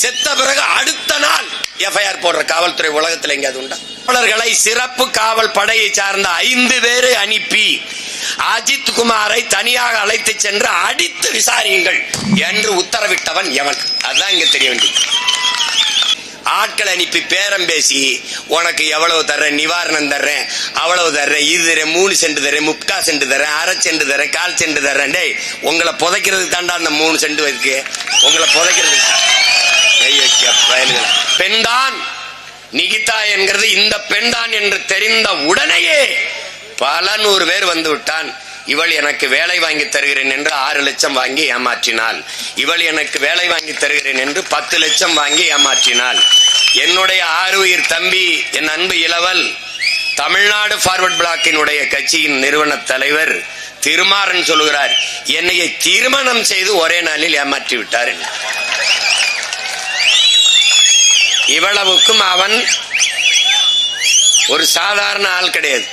செத்த பிறகு அடுத்த நாள் எஃப்ஐஆர் போடுற காவல்துறை உலகத்தில் எங்கேயாவது உண்டா? காவலர்களை சிறப்பு காவல் படையை சார்ந்த ஐந்து பேரை அனுப்பி அஜித் குமாரை தனியாக அழைத்து சென்று அடித்து விசாரியுங்கள் என்று உத்தரவிட்டவன் எவன்? அதுதான் இங்க தெரிய வேண்டியது. ஆட்கள் அனுப்பி பேரம் பேசி உனக்கு எவ்வளவு தர்றேன்? நிவாரணம் தர்றேன். அவ்வளவு தர்றேன். இது தரேன் மூணு சென்ட் தரேன் முக்கா சென்ட் தரேன் அரை சென்ட் தரேன் கால் சென்ட் தர்றேன். டேய் உங்களை புதைக்கிறதுக்கு தாண்டா அந்த மூணு சென்ட் இருக்கு. உங்களை புதைக்கிறதுக்கு தான். கை வைக்க பயலுகள். பெண்தான் நிகிதா என்கிறது இந்த பெண்தான் என்று தெரிந்த உடனேயே பல நூறு பேர் வந்து விட்டான். இவள் எனக்கு வேலை வாங்கி தருகிறேன் என்று ஆறு லட்சம் வாங்கி ஏமாற்றினாள். இவள் எனக்கு வேலை வாங்கி தருகிறேன் என்று பத்து லட்சம் வாங்கி ஏமாற்றினாள். என்னுடைய ஆறு உயிர் தம்பி என் அன்பு இளவல் தமிழ்நாடு ஃபார்வர்ட் பிளாக்கினுடைய கட்சியின் நிறுவன தலைவர் திருமாறன் சொல்லுகிறார் என்னையை திருமணம் செய்து ஒரே நாளில் ஏமாற்றி விட்டார் என்று. இவ்வளவுக்கும் அவன் ஒரு சாதாரண ஆள் கிடையாது.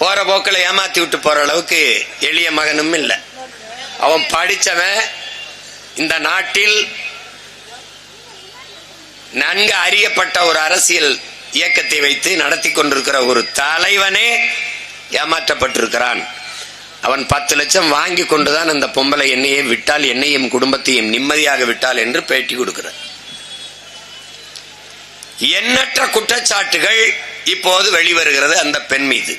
போற போக்கில் ஏமாத்தி விட்டு போற அளவுக்கு எளிய மகனும் இல்லை. அவன் படிச்சவன் இந்த நாட்டில் நன்கு அறியப்பட்ட ஒரு அரசியல் இயக்கத்தை வைத்து நடத்தி கொண்டிருக்கிற ஒரு தலைவனே ஏமாற்றப்பட்டிருக்கிறான். அவன் பத்து லட்சம் வாங்கி கொண்டுதான் அந்த பொம்பளை என்னையே விட்டால் என்னையும் குடும்பத்தையும் நிம்மதியாக விட்டால் என்று பேட்டி கொடுக்கிறார். எண்ணற்ற குற்றச்சாட்டுகள் இப்போது வெளிவருகிறது அந்த பெண் மீது.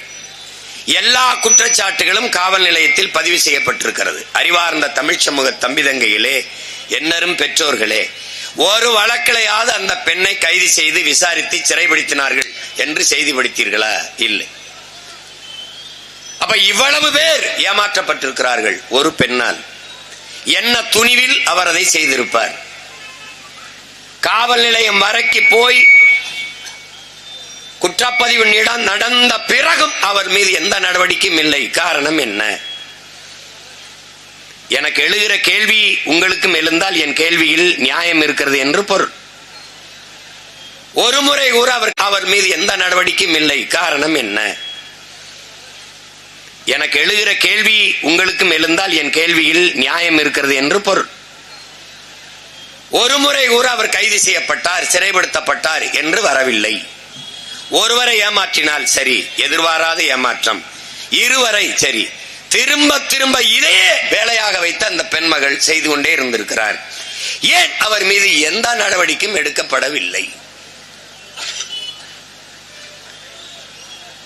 எல்லா குற்றச்சாட்டுகளும் காவல் நிலையத்தில் பதிவு செய்யப்பட்டிருக்கிறது. அறிவார்ந்த தமிழ் சமூக தம்பிதங்கையிலே என்னரும் பெற்றோர்களே ஒரு வழக்கிலையாவது அந்த பெண்ணை கைது செய்து விசாரித்து சிறைப்படுத்தினார்கள் என்று செய்தி படித்தீர்களா இல்லை. அப்ப இவ்வளவு பேர் ஏமாற்றப்பட்டிருக்கிறார்கள் ஒரு பெண்ணால். என்ன துணிவில் அவர் அதை செய்திருப்பார்? காவல் நிலையம் வரைக்கு போய் குற்றப்பதிவு இடம் நடந்த பிறகும் அவர் மீது எந்த நடவடிக்கையும் இல்லை. காரணம் என்ன? எனக்கு எழுகிற கேள்வி உங்களுக்கும் எழுந்தால் என் கேள்வியில் நியாயம் இருக்கிறது என்று பொருள். ஒரு முறை கூட அவர் அவர் மீது எந்த நடவடிக்கையும் இல்லை. காரணம் என்ன? எனக்கு எழுகிற கேள்வி உங்களுக்கும் எழுந்தால் என் கேள்வியில் நியாயம் இருக்கிறது என்று பொருள். ஒரு முறை கூட அவர் கைது செய்யப்பட்டார் சிறைப்படுத்தப்பட்டார் என்று வரவில்லை. ஒருவரை ஏமாற்றினால் சரி எதிர்பாராத ஏமாற்றம். இருவரை சரி. திரும்ப திரும்ப இதையே வேலையாக வைத்து அந்த பெண்மகள் செய்து கொண்டே இருந்திருக்கிறார். ஏன் அவர் மீது எந்த நடவடிக்கையும் எடுக்கப்படவில்லை?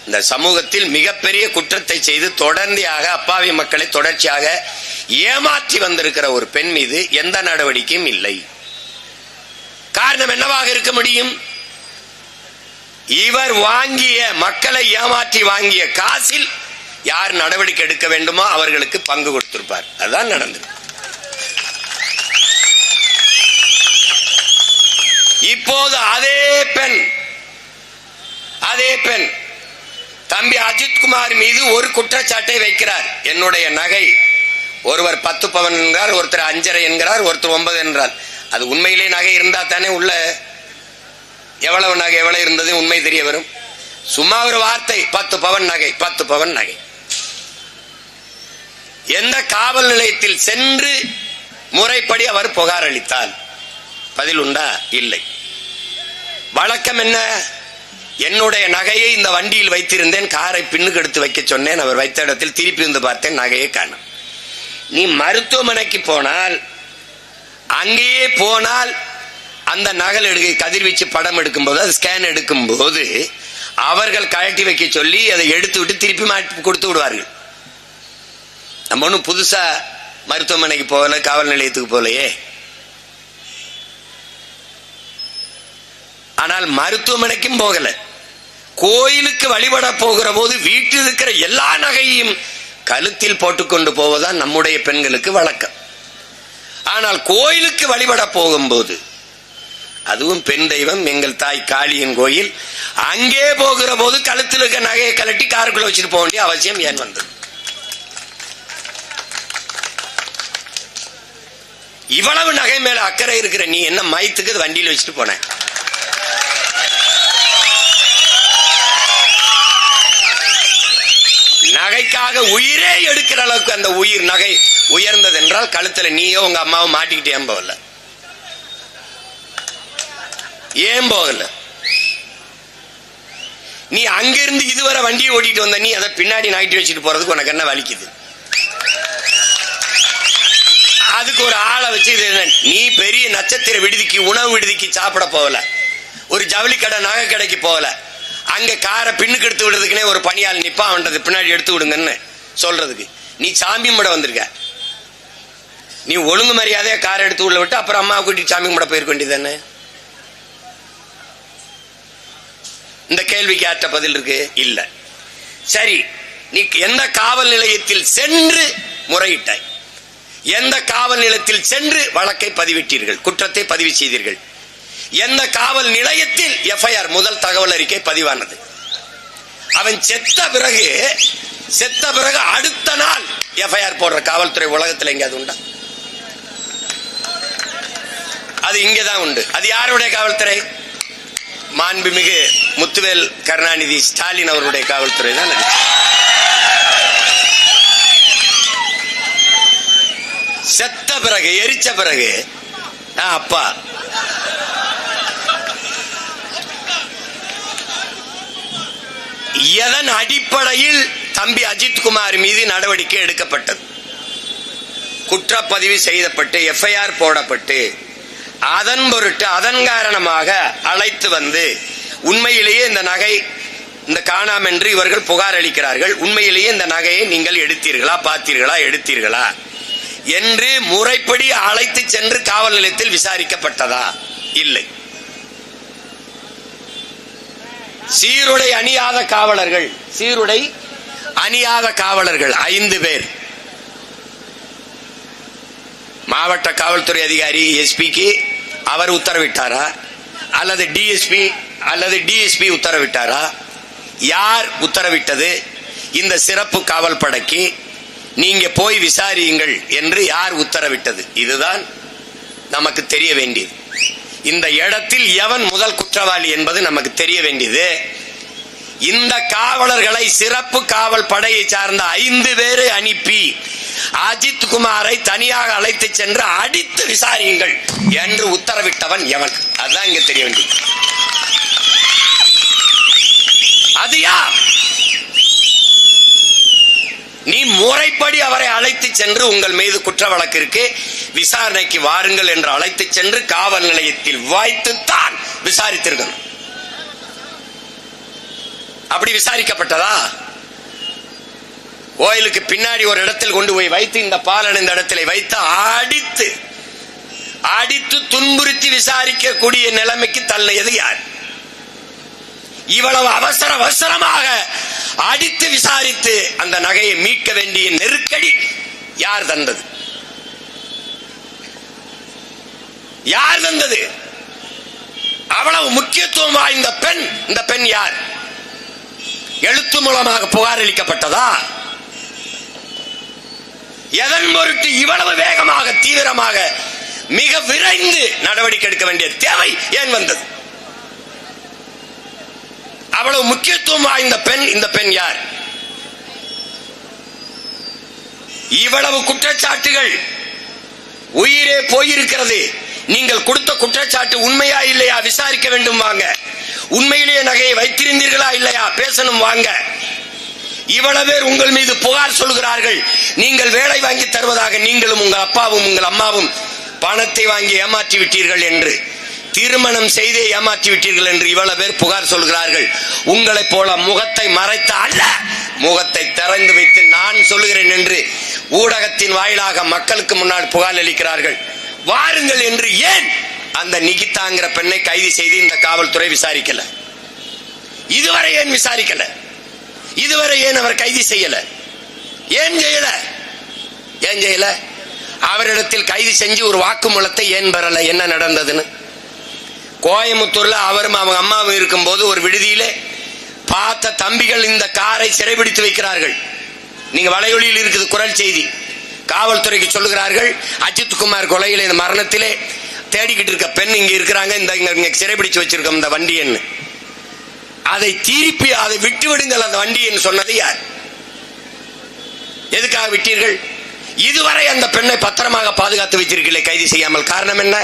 இந்த சமூகத்தில் மிகப்பெரிய குற்றத்தை செய்து தொடர்ந்தியாக அப்பாவி மக்களை தொடர்ச்சியாக ஏமாற்றி வந்திருக்கிற ஒரு பெண் மீது எந்த நடவடிக்கையும் இல்லை. காரணம் என்னவாக இருக்க முடியும்? இவர் வாங்கிய மக்களை ஏமாற்றி வாங்கிய காசில் யார் நடவடிக்கை எடுக்க வேண்டுமோ அவர்களுக்கு பங்கு கொடுத்திருப்பார். அதுதான் நடந்தது. இப்போது அதே பெண் அதே பெண் தம்பி அஜித் குமார் மீது ஒரு குற்றச்சாட்டை வைக்கிறார். என்னுடைய நகை. ஒருவர் பத்து பவன் என்கிறார் ஒருத்தர் அஞ்சரை என்கிறார் ஒருத்தர் ஒன்பது என்றார். அது உண்மையிலே நகை இருந்தா தானே உள்ள எவ்வளவு நகை எவ்வளவு இருந்தது உண்மை தெரிய வரும். சும்மா ஒரு வார்த்தை பத்து பவன் நகை பத்து பவன் நகை. எந்த காவல் நிலையத்தில் சென்று முறைப்படி அவர் புகார் அளித்தார்? பதில் உண்டா? இல்லை. வழக்கம் என்ன? என்னுடைய நகையை இந்த வண்டியில் வைத்திருந்தேன் காரை பின்னுக்கு எடுத்து வைக்க சொன்னேன் அவர் வைத்த இடத்தில் திருப்பி வந்து பார்த்தேன் நகையை காணும். நீ மருத்துவமனைக்கு போனால் அங்கேயே போனால் அந்த நகல் எடுக்க கதிர்வீச்சு படம் எடுக்கும்போது அது ஸ்கேன் எடுக்கும்போது அவர்கள் கழட்டி வைக்க சொல்லி அதை எடுத்து விட்டு திருப்பி மாட்டி கொடுத்து விடுவார்கள். நம்ம ஒன்றும் புதுசா மருத்துவமனைக்கு போகல காவல் நிலையத்துக்கு போகலையே. ஆனால் மருத்துவமனைக்கும் போகல. கோயிலுக்கு வழிபட போகிற போது வீட்டில் இருக்கிற எல்லா நகையும் கழுத்தில் போட்டுக்கொண்டு போவதுதான் நம்முடைய பெண்களுக்கு வழக்கம். ஆனால் கோயிலுக்கு வழிபட போகும்போது அதுவும் பெண் தெய்வம் எங்கள் தாய் காளியின் கோயில் அங்கே போகிற போது கழுத்தில் இருக்க நகையை கலட்டி காருக்குள்ள வச்சுட்டு போக வேண்டிய அவசியம் ஏன் வந்தது? இவ்வளவு நகை மேல அக்கறை இருக்கிற நீ என்ன மயத்துக்கு வண்டியில் வண்டியில வச்சுட்டு போன? நகைக்காக உயிரே எடுக்கிற அளவுக்கு அந்த உயிர் நகை உயர்ந்தது என்றால் கழுத்துல நீயோ உங்க அம்மாவும் மாட்டிக்கிட்டே போகல? ஏன் போகல? நீ அங்கிருந்து இதுவரை வண்டியை ஓட்டிட்டு வந்த நீ அதை பின்னாடி நாட்டி வச்சுட்டு போறதுக்கு உனக்கு என்ன வலிக்குது? அதுக்கு ஒரு ஆளை வச்சு இது என்ன? நீ பெரிய நட்சத்திர விடுதிக்கு உணவு விடுதிக்கு சாப்பிட போகல. ஒரு ஜவுளி கடை நகை கடைக்கு போகல. அங்க காரை பின்னுக்கு எடுத்து விடுறதுக்குனே ஒரு பணியாள் நிப்பா அவன்றது பின்னாடி எடுத்து விடுங்கன்னு சொல்றதுக்கு. நீ சாமி கும்பிட வந்திருக்க. நீ ஒழுங்கு மரியாதையா காரை எடுத்து உள்ள விட்டு அப்புறம் அம்மா கூட்டிட்டு சாமி கும்பிட போயிருக்க வேண்டியதானே இந்த கேள்விக்கு ஆற்ற பதில் இருக்கு? இல்ல. சரி நீ எந்த காவல் நிலையத்தில் சென்று முறையிட்டாய்? எந்த காவல் நிலையத்தில் சென்று வழக்கை பதிவிட்டீர்கள்? குற்றத்தை பதிவு செய்தீர்கள். எந்த காவல் நிலையத்தில் எஃப்ஐஆர் முதல் தகவல் அறிக்கை பதிவானது. அவன் செத்த பிறகு செத்த பிறகு அடுத்த நாள் எஃப்ஐஆர் போடுற காவல்துறை உலகத்தில் எங்கேயாவது உண்டா? அது இங்கேதான் உண்டு. அது யாருடைய காவல்துறை? மாண்புமிகு முத்துவேல் கருணாநிதி ஸ்டாலின் அவருடைய காவல்துறை தான் அது. செத்த பிறகு எரிச்ச பிறகு அப்பா எதன் அடிப்படையில் தம்பி அஜித்குமார் மீது நடவடிக்கை எடுக்கப்பட்டது? குற்றப்பதிவு செய்யப்பட்டு எஃப்ஐஆர் போடப்பட்டு அதன் பொருட்டு அதன் காரணமாக அழைத்து வந்து உண்மையிலேயே இந்த நகை இந்த காணாம் என்று இவர்கள் புகார் அளிக்கிறார்கள். உண்மையிலேயே இந்த நகையை நீங்கள் எடுத்தீர்களா பார்த்தீர்களா எடுத்தீர்களா? என்று முறைப்படி அழைத்து சென்று காவல் நிலையத்தில் விசாரிக்கப்பட்டதா? இல்லை. சீருடை அணியாத காவலர்கள். சீருடை அணியாத காவலர்கள் ஐந்து பேர். மாவட்ட காவல்துறை அதிகாரி எஸ்பிக்கு அவர் உத்தரவிட்டாரா? அல்லது டிஎஸ்பி அல்லது டிஎஸ்பி உத்தரவிட்டாரா? யார் உத்தரவிட்டது? இந்த சிறப்பு காவல் படைக்கு நீங்க போய் விசாரியுங்கள் என்று யார் உத்தரவிட்டது? இதுதான் நமக்கு தெரிய வேண்டியது. இந்த இடத்தில் எவன் முதல் குற்றவாளி என்பது நமக்கு தெரிய வேண்டியது. இந்த காவலர்களை சிறப்பு காவல் படையை சார்ந்த ஐந்து பேரை அனுப்பி அஜித் குமாரை தனியாக அழைத்து சென்று அடித்து விசாரியுங்கள் என்று உத்தரவிட்டவன் எவன்? அதுதான் இங்க தெரிய வேண்டியது. அது யார்? நீ முறைப்படி அவரை அழைத்து சென்று உங்கள் மீது குற்ற வழக்கிற்கு விசாரணைக்கு வாருங்கள் என்று அழைத்து சென்று காவல் நிலையத்தில் வைத்துத்தான் விசாரித்திருக்கணும் அப்படி விசாரிக்கப்பட்டதா? கோயிலுக்கு பின்னாடி ஒரு இடத்தில் கொண்டு போய் வைத்து இந்த பாலன் இந்த இடத்துல வைத்து அடித்து அடித்து துன்புறுத்தி விசாரிக்கக்கூடிய நிலைமைக்கு தள்ளியது யார்? இவ்வளவு அவசர அவசரமாக அடித்து விசாரித்து அந்த நகையை மீட்க வேண்டிய நெருக்கடி யார் தந்தது? யார் தந்தது அவ்வளவு முக்கியத்துவம் வாய்ந்த பெண் இந்த பெண் யார்? எழுத்து மூலமாக புகார் அளிக்கப்பட்டதா? எதன் பொருட்டு இவ்வளவு வேகமாக தீவிரமாக மிக விரைந்து நடவடிக்கை எடுக்க வேண்டிய தேவை ஏன் வந்தது? அவ்வளவு முக்கியத்துவம் வாய்ந்த பெண் இந்த பெண் யார்? இவ்வளவு குற்றச்சாட்டுகள் உயிரே போயிருக்கிறது. நீங்கள் கொடுத்த குற்றச்சாட்டு உண்மையா இல்லையா? விசாரிக்க வேண்டும் வாங்க. உண்மையிலேயே நகையை வைத்திருந்தீர்களா இல்லையா? பேசணும் வாங்க. இவ்வளவு பேர் உங்கள் மீது புகார் சொல்கிறார்கள். நீங்கள் வேலை வாங்கி தருவதாக நீங்களும் உங்கள் அப்பாவும் உங்கள் அம்மாவும் பணத்தை வாங்கி ஏமாற்றி விட்டீர்கள் என்று திருமணம் செய்தே ஏமாற்றி விட்டீர்கள் என்று இவ்வளவு பேர் புகார் சொல்கிறார்கள். உங்களைப் போல முகத்தை மறைத்த அல்ல முகத்தை திறந்து வைத்து நான் சொல்லுகிறேன் என்று ஊடகத்தின் வாயிலாக மக்களுக்கு முன்னால் புகார் அளிக்கிறார்கள். வாருங்கள் என்று ஏன் அந்த நிகிதாங்கிற பெண்ணை கைது செய்து இந்த காவல்துறை விசாரிக்கல? இதுவரை ஏன் விசாரிக்கல? இதுவரை ஏன் அவர் கைது செய்யல? ஏன் செய்யல? ஏன் செய்யல? அவரிடத்தில் கைது செஞ்சு ஒரு வாக்குமூலத்தை ஏன் பெறல? என்ன நடந்ததுன்னு? கோயம்புத்தூர்ல அவரும் அவங்க அம்மாவும் இருக்கும்போது ஒரு விடுதியிலே பார்த்த தம்பிகள் இந்த காரை சிறைபிடித்து வைக்கிறார்கள். நீங்க வலையொலியில் இருக்குது குரல் செய்தி. காவல்துறைக்கு சொல்லுகிறார்கள் அஜித் குமார் கொலையில் இந்த மரணத்திலே தேடிக்கிட்டு இருக்க பெண் இங்க இருக்கிறாங்க இந்த இங்க சிறைபிடிச்சு வச்சிருக்கோம் இந்த வண்டி அதை திருப்பி அதை விட்டு விடுங்கள் அந்த வண்டி சொன்னது யார்? எதுக்காக விட்டீர்கள்? இதுவரை அந்த பெண்ணை பத்திரமாக பாதுகாத்து வைத்திருக்கீங்களே கைது செய்யாமல். காரணம் என்ன?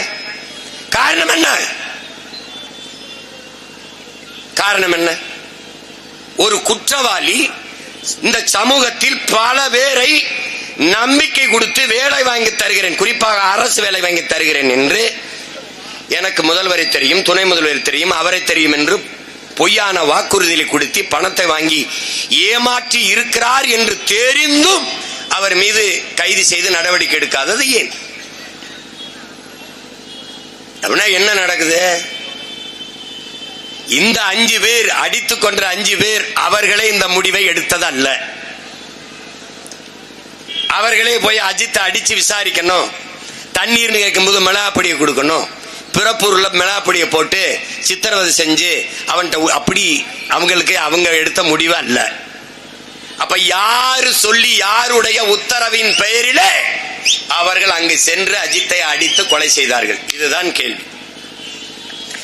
காரணம் என்ன? காரணம் என்ன? ஒரு குற்றவாளி இந்த சமூகத்தில் பல பேரை நம்பிக்கை கொடுத்து வேலை வாங்கி தருகிறேன். குறிப்பாக அரசு வேலை வாங்கி தருகிறேன் என்று எனக்கு முதல்வரை தெரியும் துணை முதல்வரை தெரியும் அவரை தெரியும் என்று பொய்யான வாக்குறுதியை கொடுத்து பணத்தை வாங்கி ஏமாற்றி இருக்கிறார் என்று தெரிந்தும் அவர் மீது கைது செய்து நடவடிக்கை எடுக்காதது ஏன்? அப்படின்னா என்ன நடக்குது? இந்த அஞ்சு பேர் அடித்துக் கொன்ற அஞ்சு பேர் அவர்களே இந்த முடிவை எடுத்தது அல்ல அவர்களே போய் அஜித்தை அடிச்சு விசாரிக்கணும். தண்ணீர்னு கேட்கும்போது மிளகாப்பொடியை கொடுக்கணும். பிறப்பூர்ல மிளகாப்பொடியை போட்டு சித்திரவதை செஞ்சு அவன்கிட்ட அப்படி அவங்களுக்கு அவங்க எடுத்த முடிவு அல்ல. அப்ப யாரு சொல்லி யாருடைய உத்தரவின் பெயரிலே அவர்கள் அங்கு சென்று அஜித்தை அடித்து கொலை செய்தார்கள்? இதுதான் கேள்வி.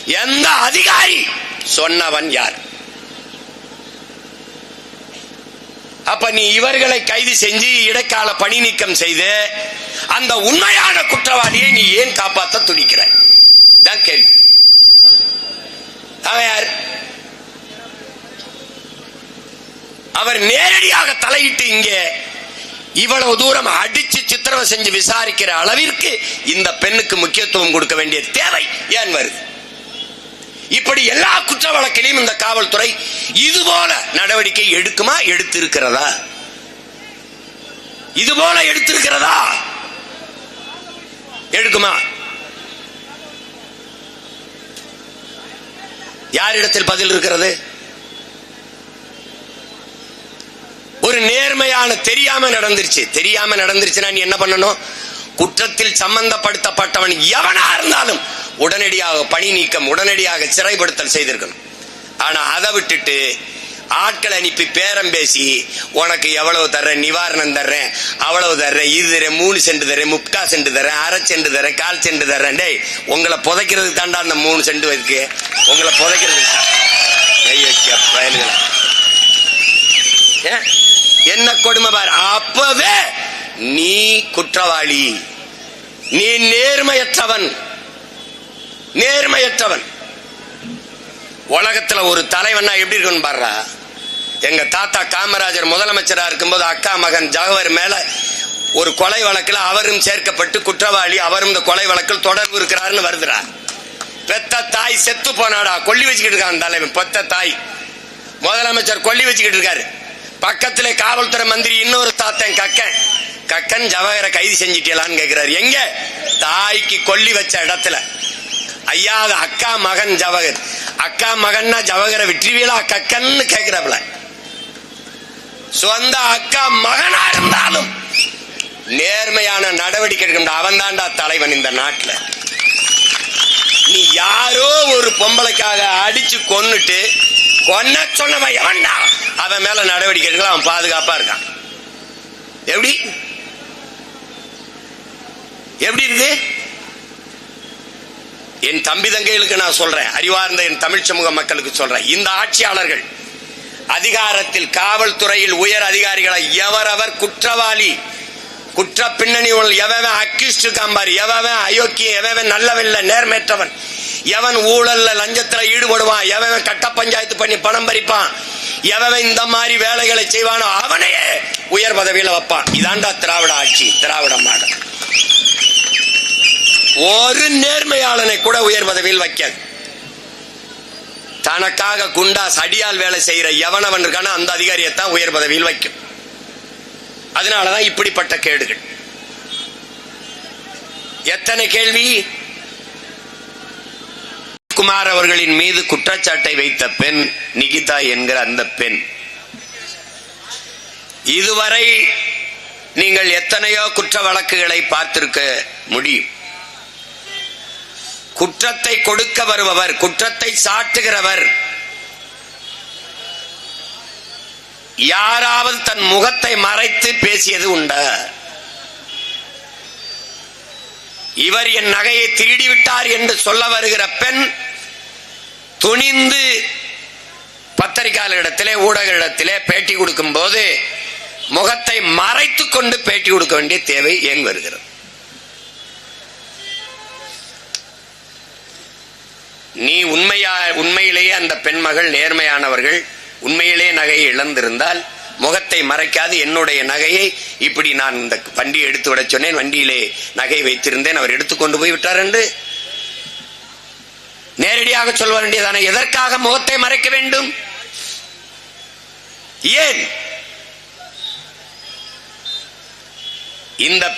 எந்த அதிகாரி? சொன்னவன் யார்? அப்ப நீ இவர்களை கைது செஞ்சு இடைக்கால பணி நீக்கம் செய்து அந்த உண்மையான குற்றவாளியை நீ ஏன் காப்பாத்த துடிக்கிறாய் தான் கேள்வி. அவன் யார்? அவர் நேரடியாக தலையிட்டு இங்கே இவ்வளவு தூரம் அடிச்சு சித்திரவதை செஞ்சு விசாரிக்கிற அளவிற்கு இந்த பெண்ணுக்கு முக்கியத்துவம் கொடுக்க வேண்டிய தேவை ஏன் வருது? இப்படி எல்லா குற்ற வழக்கிலையும் இந்த காவல்துறை இது போல நடவடிக்கை எடுக்குமா எடுத்திருக்கிறதா? இது போல எடுத்திருக்கிறதா? எடுக்குமா? யாரிடத்தில் பதில் இருக்கிறது? ஒரு நேர்மையான தெரியாம நடந்துருச்சு. தெரியாம நடந்துருச்சுன்னா நீ என்ன பண்ணணும்? குற்றத்தில் சம்பந்தப்படுத்தப்பட்டவன் எவனா இருந்தாலும் உடனடியாக பணி நீக்கம் உடனடியாக சிறைப்படுத்தல் செய்திருக்கணும். ஆனா அதை விட்டுட்டு ஆட்கள் அனுப்பி பேரம் பேசி உனக்கு எவ்வளவு தர்றேன் நிவாரணம் தர்றேன் அவ்வளவு தர்றேன் இது தரேன் மூணு சென்ட் தர்றேன் முப்கா சென்ட் தர்றேன் அரை சென்ட் தர்றேன் கால் சென்ட் தர்றேன். டேய் உங்களை புதைக்கிறதுக்கு தாண்டா அந்த மூணு சென்ட் இருக்கு. உங்களை புதைக்கிறதுக்கு என்ன கொடுமை பார்? அப்பவே நீ குற்றவாளி. நீ நேர்மையற்றவன். நேர்மையற்றவன். உலகத்துல ஒரு தலைவனா எப்படி இருக்கணும் பாடுறா எங்க தாத்தா காமராஜர் முதலமைச்சரா இருக்கும்போது அக்கா மகன் ஜவஹர் மேல ஒரு கொலை வழக்கில் அவரும் சேர்க்கப்பட்டு குற்றவாளி அவரும் இந்த கொலை வழக்கில் தொடர்பு இருக்கிறாருன்னு வருதுடா. பெத்த தாய் செத்து போனாடா. கொல்லி வச்சுக்கிட்டு இருக்கான் தலைவன் பெத்த தாய். முதலமைச்சர் கொல்லி வச்சுக்கிட்டு இருக்காரு. பக்கத்துல காவல்துறை மந்திரி இன்னொரு தாத்தன் கக்கன். கக்கன் ஜவஹரை கைது செஞ்சிட்டலான்னு கேட்கிறாரு எங்க? தாய்க்கு கொல்லி வச்ச இடத்துல. ஐயா அது அக்கா மகன் ஜவகர். அக்கா மகன்னா ஜவகரை விட்டுருவீங்களா கக்கன்னு கேக்குறாப்ல சொந்த அக்கா மகனா இருந்தாலும் நேர்மையான நடவடிக்கை எடுக்க அவன் தாண்டா தலைவன் இந்த நாட்டுல. நீ யாரோ ஒரு பொம்பளைக்காக அடிச்சு கொன்னுட்டு கொன்ன சொன்னவன் எவன்டா? அவன் மேல நடவடிக்கை எடுக்கலாம் அவன் பாதுகாப்பா இருக்கான். எப்படி? எப்படி இருக்கு? என் தம்பி தங்கைகளுக்கு நான் சொல்றேன். அறிவார்ந்த என் தமிழ் சமூக மக்களுக்கு சொல்றேன். இந்த ஆட்சியாளர்கள் அதிகாரத்தில் காவல்துறையில் உயர் அதிகாரிகளை எவரவர் குற்றவாளி குற்ற பின்னணி எவன் அக்யூஸ்ட் காம்பார் எவன் அயோக்கிய எவன் நல்லவன் நேர்மேற்றவன் எவன் ஊழல்ல லஞ்சத்துல ஈடுபடுவான். எவன் கட்ட பஞ்சாயத்து பண்ணி பணம் பறிப்பான். எவன் இந்த மாதிரி வேலைகளை செய்வானோ அவனையே உயர் பதவியில வைப்பான். இதாண்டா திராவிட ஆட்சி திராவிட மாடல். ஒரு நேர்மையாளனை கூட உயர் பதவியில் வைக்காது. தனக்காக குண்டா சடியால் வேலை செய்யற எவனவன் இருக்கான அந்த அதிகாரியத்தான் உயர் பதவியில் வைக்கும். அதனாலதான் இப்படிப்பட்ட கேடுகள். எத்தனை கேள்வி? குமார் அவர்களின் மீது குற்றச்சாட்டை வைத்த பெண் நிகிதா என்கிற அந்த பெண். இதுவரை நீங்கள் எத்தனையோ குற்ற வழக்குகளை பார்த்திருக்க முடியும். குற்றத்தை கொடுக்க வருபவர் குற்றத்தை சாட்டுகிறவர். யாராவது தன் முகத்தை மறைத்து பேசியது உண்டா. இவர் என் நகையை திருடி விட்டார் என்று சொல்ல வருகிற பெண் துணிந்து பத்திரிகையாளர்களிடத்திலே ஊடகரிடத்திலே பேட்டி கொடுக்கும் போது முகத்தை மறைத்து கொண்டு பேட்டி கொடுக்க வேண்டிய தேவை ஏன் வருகிறது? நீ உண்மையா உண்மையிலேயே அந்த பெண்மகள் நேர்மையானவர்கள் உண்மையிலே நகையை இழந்திருந்தால் முகத்தை மறைக்காது என்னுடைய நகையை இப்படி நான் இந்த வண்டியை எடுத்து விட சொன்னேன் வண்டியிலே நகை வைத்திருந்தேன் அவர் எடுத்துக்கொண்டு போய் விட்டார் என்று. நேரடியாக சொல்ல வேண்டியதானே எதற்காக முகத்தை மறைக்க வேண்டும்? ஏன்? இந்த